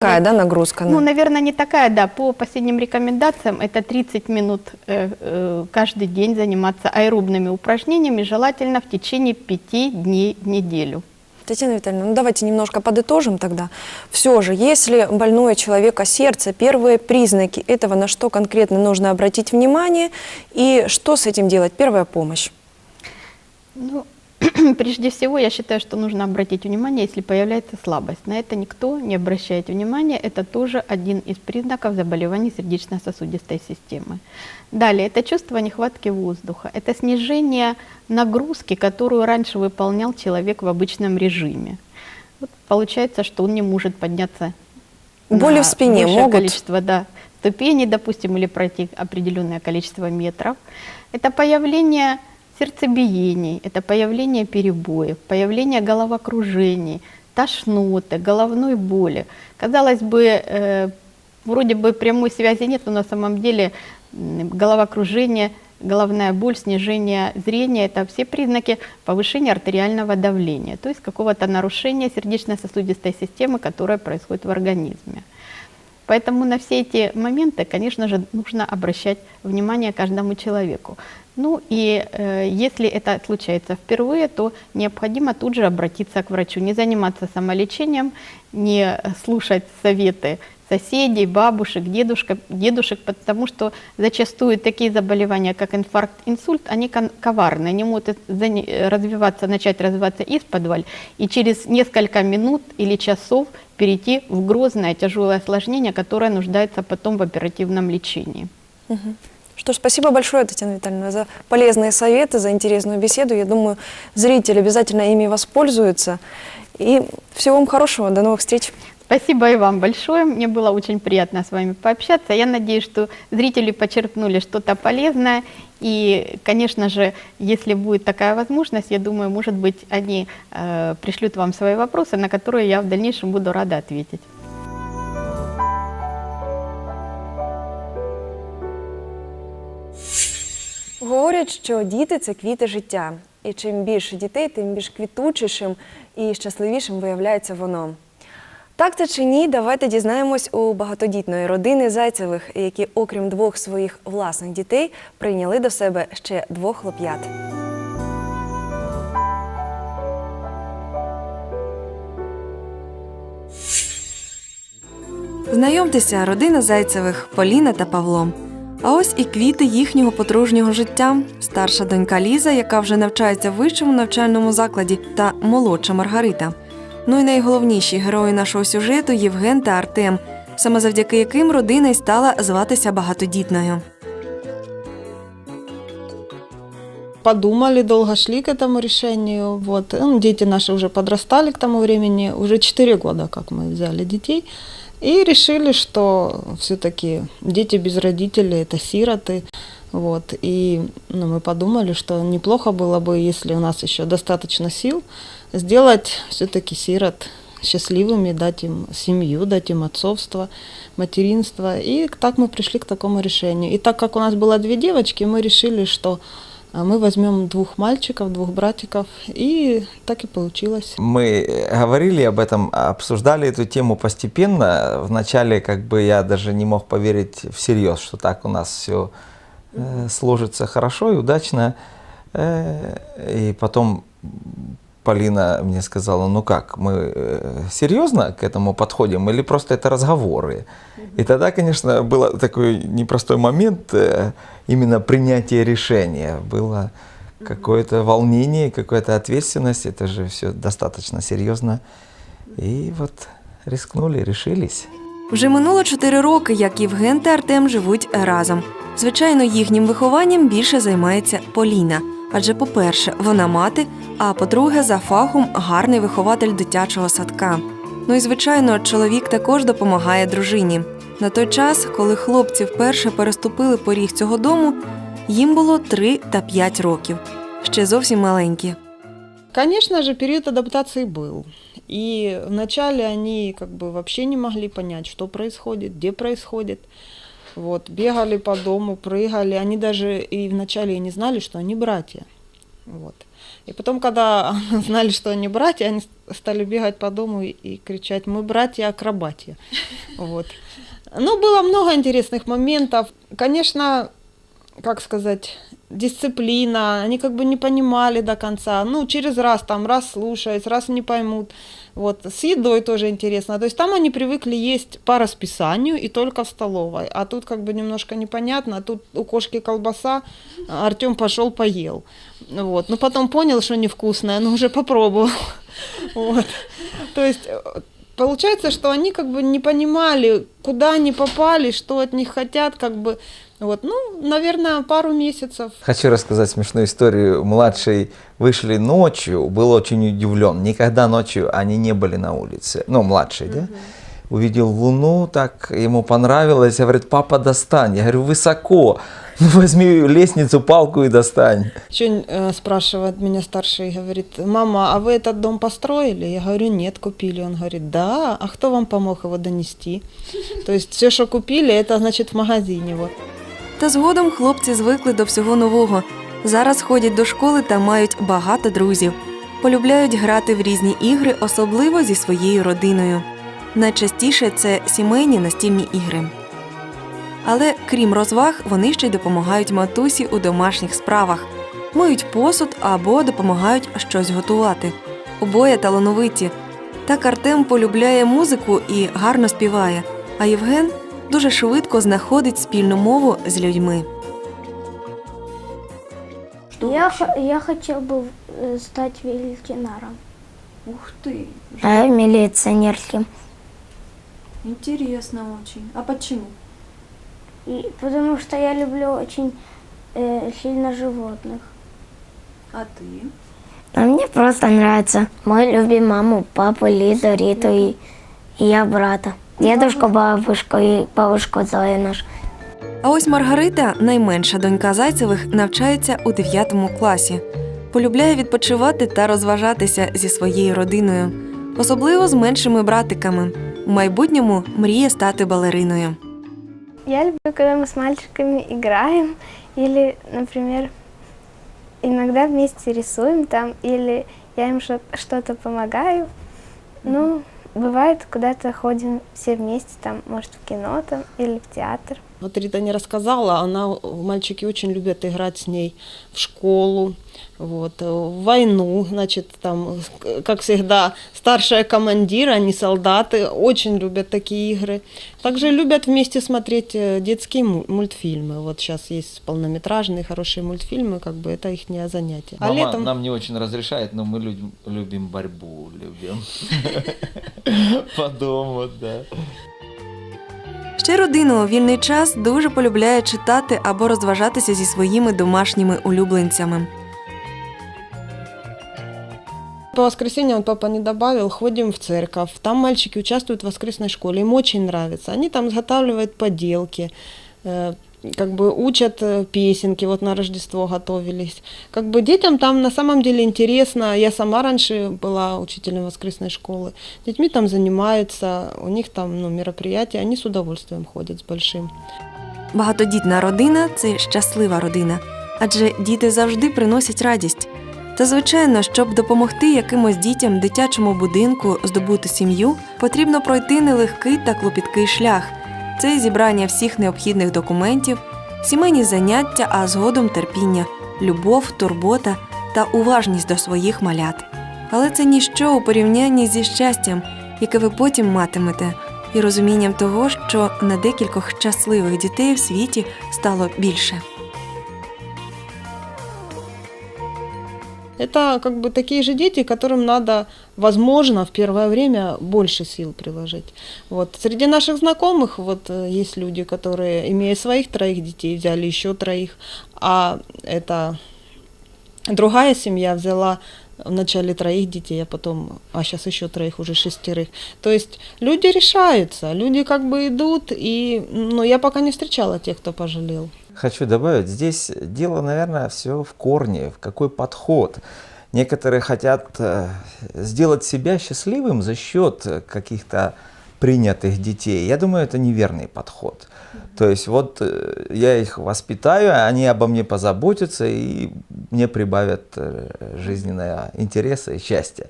Какая, да, нагрузка? Ну, наверное, не такая, да. По последним рекомендациям это 30 минут э, э, каждый день заниматься аэробными упражнениями, желательно в течение 5 дней в неделю. Татьяна Витальевна, ну давайте немножко подытожим тогда. Все же, если больное человека сердце, первые признаки этого, на что конкретно нужно обратить внимание и что с этим делать? Первая помощь. Ну, прежде всего, я считаю, что нужно обратить внимание, если появляется слабость. На это никто не обращает внимания. Это тоже один из признаков заболеваний сердечно-сосудистой системы. Далее, это чувство нехватки воздуха. Это снижение нагрузки, которую раньше выполнял человек в обычном режиме. Вот получается, что он не может подняться Боли в спине могут? количество да, ступеней, допустим, или пройти определенное количество метров. Это появление сердцебиений, это появление перебоев, появление головокружений, тошноты, головной боли. Казалось бы, э, вроде бы прямой связи нет, но на самом деле головокружение, головная боль, снижение зрения – это все признаки повышения артериального давления, то есть какого-то нарушения сердечно-сосудистой системы, которое происходит в организме. Поэтому на все эти моменты, конечно же, нужно обращать внимание каждому человеку. Ну и э, если это случается впервые, то необходимо тут же обратиться к врачу, не заниматься самолечением, не слушать советы соседей, бабушек, дедушек, дедушек, потому что зачастую такие заболевания, как инфаркт, инсульт, они коварны, они могут развиваться, начать развиваться из подваль и через несколько минут или часов перейти в грозное тяжелое осложнение, которое нуждается потом в оперативном лечении. Что ж, спасибо большое, Татьяна Витальевна, за полезные советы, за интересную беседу. Я думаю, зрители обязательно ими воспользуются. И всего вам хорошего, до новых встреч. Спасибо и вам большое. Мне было очень приятно с вами пообщаться. Я надеюсь, что зрители почерпнули что-то полезное. И, конечно же, если будет такая возможность, я думаю, может быть, они э, пришлют вам свои вопросы, на которые я в дальнейшем буду рада ответить. Говорять, що діти це квіти життя. І чим більше дітей, тим більш квітучішим і щасливішим виявляється воно. Так це чи ні, давайте дізнаємось у багатодітної родини Зайцевих, які, окрім двох своїх власних дітей, прийняли до себе ще двох хлоп'ят. Знайомтеся, родина Зайцевих Поліна та Павло. А ось і квіти їхнього подружнього життя. Старша донька Ліза, яка вже навчається в вищому навчальному закладі, та молодша Маргарита. Ну і найголовніші герої нашого сюжету Євген та Артем, саме завдяки яким родина й стала зватися багатодітною. подумали, долго шли к этому решению. Вот. Ну, дети наши уже к тому времени, уже 4 года, как мы взяли детей. И решили, что все-таки дети без родителей – это сироты. Вот. И ну, мы подумали, что неплохо было бы, если у нас еще достаточно сил, сделать все-таки сирот счастливыми, дать им семью, дать им отцовство, материнство. И так мы пришли к такому решению. И так как у нас было две девочки, мы решили, что а, мы возьмем двух мальчиков, двух братиков, и так и получилось. Мы э, говорили об этом, обсуждали эту тему постепенно. Вначале как бы я даже не мог поверить всерьез, что так у нас все сложится хорошо и удачно. Э, И потом Полина мне сказала, ну как, мы э, серьезно к этому подходим или просто это разговоры? И тогда, конечно, был такой непростой момент э, именно принятия решения. Было какое-то волнение, какая-то ответственность, это же все достаточно серьезно. И вот рискнули, решились. Вже минуло чотири роки, як Євген та Артем живуть разом. Звичайно, їхнім вихованням більше займається Поліна. Адже, по-перше, вона мати, а по-друге, за фахом гарний вихователь дитячого садка. Ну і звичайно, чоловік також допомагає дружині. На той час, коли хлопці вперше переступили поріг цього дому, їм було 3 та 5 років. Ще зовсім маленькі. Конечно же, период адаптации был. И вначале они как бы вообще не могли понять, что происходит, где происходит. Вот, бегали по дому, прыгали. Они даже и вначале и не знали, что они братья. Вот. И потом, когда знали, что они братья, они стали бегать по дому и, и кричать, мы братья-акробатья. Вот. Ну, было много интересных моментов. Конечно, как сказать, дисциплина, они как бы не понимали до конца. Ну, через раз там, раз слушают, раз не поймут. Вот, с едой тоже интересно. То есть там они привыкли есть по расписанию и только в столовой. А тут как бы немножко непонятно. А тут у кошки колбаса, а Артем пошел поел. Вот. Но потом понял, что невкусное, но уже попробовал. Вот. То есть э, получается, что они как бы не понимали, куда они попали, что от них хотят, как бы. Вот, ну, наверное, пару месяцев. Хочу рассказать смешную историю. Младший вышли ночью, был очень удивлен. Никогда ночью они не были на улице. Ну, младший, да? Увидел луну, так ему понравилось. Говорит, папа, достань. Я говорю, высоко. Ну, возьми лестницу, палку и достань. Еще э, спрашивает меня старший, говорит, мама, а вы этот дом построили? Я говорю, нет, купили. Он говорит, да, а кто вам помог его донести? То есть все, что купили, это значит в магазине. Вот. Та згодом хлопці звикли до всього нового. Зараз ходять до школи та мають багато друзів. Полюбляють грати в різні ігри, особливо зі своєю родиною. Найчастіше це сімейні настільні ігри. Але крім розваг, вони ще й допомагають матусі у домашніх справах, миють посуд або допомагають щось готувати. Обоє талановиті. Так Артем полюбляє музику і гарно співає, а Євген дуже швидко знаходить спільну мову з людьми. Я, хо- я хотел бы э, стать ветеринаром. Ух ты, А милиционерским. интересно очень. А почему? И, потому что я люблю очень э, сильно животных. А ты? А мне просто нравится. Мы любим маму, папу, Лизу, Риту и, и я брата. Дедушку, бабушку и бабушку Зою нашу. А ось Маргарита, найменша донька Зайцевих, навчається у 9 класі. Полюбляє відпочивати та розважатися зі своєю родиною, особливо з меншими братиками. У майбутньому мріє стати балериною. Я люблю, когда мы с мальчиками играем, или, например, иногда вместе рисуем там, или я им шо- что-то помогаю. Ну, бывает, куда-то ходим все вместе, там, может, в кино там, или в театр. Вот Рита не рассказала, она, мальчики очень любят играть с ней в школу, вот, э, в войну, значит, там, э, как всегда, старшая командир, они солдаты, очень любят такие игры. Также любят вместе смотреть э, детские му- мультфильмы. Вот сейчас есть полнометражные хорошие мультфильмы, как бы это их занятие. А Мама летом... нам не очень разрешает, но мы любим, любим борьбу, любим. По дому, да. Ще родина у вільний час дуже полюбляє читати або розважатися зі своїми домашніми улюбленцями. По воскресеньям папа не добавил, ходим в церковь. Там мальчики участвуют в воскресной школе, им очень нравится. Они там изготавливают поделки, э, как бы учат э, песенки, вот на Рождество готовились. Как бы детям там на самом деле интересно. Я сама раньше была учителем воскресной школы. Детьми там занимаются, у них там ну, мероприятия, они с удовольствием ходят с большим. Багатодітна родина це щаслива родина, адже діти завжди приносять радість. Та звичайно, щоб допомогти якимось дітям дитячому будинку здобути сім'ю, потрібно пройти нелегкий та клопіткий шлях. Це зібрання всіх необхідних документів, сімейні заняття, а згодом терпіння, любов, турбота та уважність до своїх малят. Але це ніщо у порівнянні зі щастям, яке ви потім матимете, і розумінням того, що на декількох щасливих дітей в світі стало більше. Это как бы такие же дети, которым надо, возможно, в первое время больше сил приложить. Вот. Среди наших знакомых вот э, есть люди, которые, имея своих троих детей, взяли еще троих, а это другая семья взяла вначале троих детей, а потом, а сейчас еще троих, уже шестерых. То есть люди решаются, люди как бы идут, и, ну, я пока не встречала тех, кто пожалел. Хочу добавить, здесь дело, наверное, все в корне, в какой подход. Некоторые хотят э, сделать себя счастливым за счет каких-то принятых детей, я думаю, это неверный подход. То есть вот э, я их воспитаю, они обо мне позаботятся и мне прибавят э, жизненного интереса и счастья.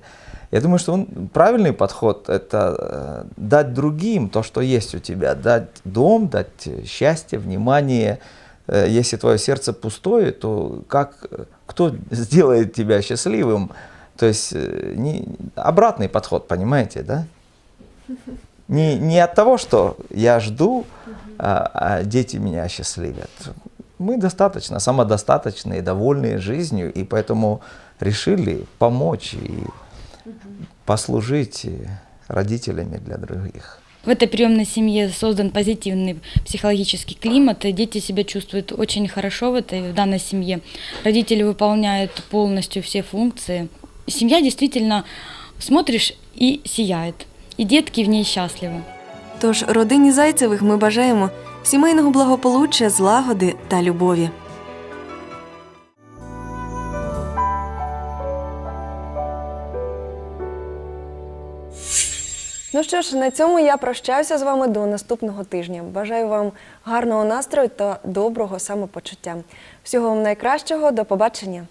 Я думаю, что он, правильный подход – это дать другим то, что есть у тебя, дать дом, дать счастье, внимание. Э, Если твое сердце пустое, то как, кто сделает тебя счастливым? То есть э, не, обратный подход, понимаете, да? Не, не от того, что я жду, а, а дети меня осчастливят. Мы достаточно самодостаточные, довольные жизнью, и поэтому решили помочь и послужить э, родителями для других. В этой приемной семье создан позитивный психологический климат, и дети себя чувствуют очень хорошо в этой в данной семье. Родители выполняют полностью все функции. Семья действительно смотришь и сияет, и детки в ней счастливы. Тож родині Зайцевих ми бажаємо сімейного благополуччя, злагоди та любові. Ну що ж, на цьому я прощаюся з вами до наступного тижня. Бажаю вам гарного настрою та доброго самопочуття. Всього вам найкращого, до побачення.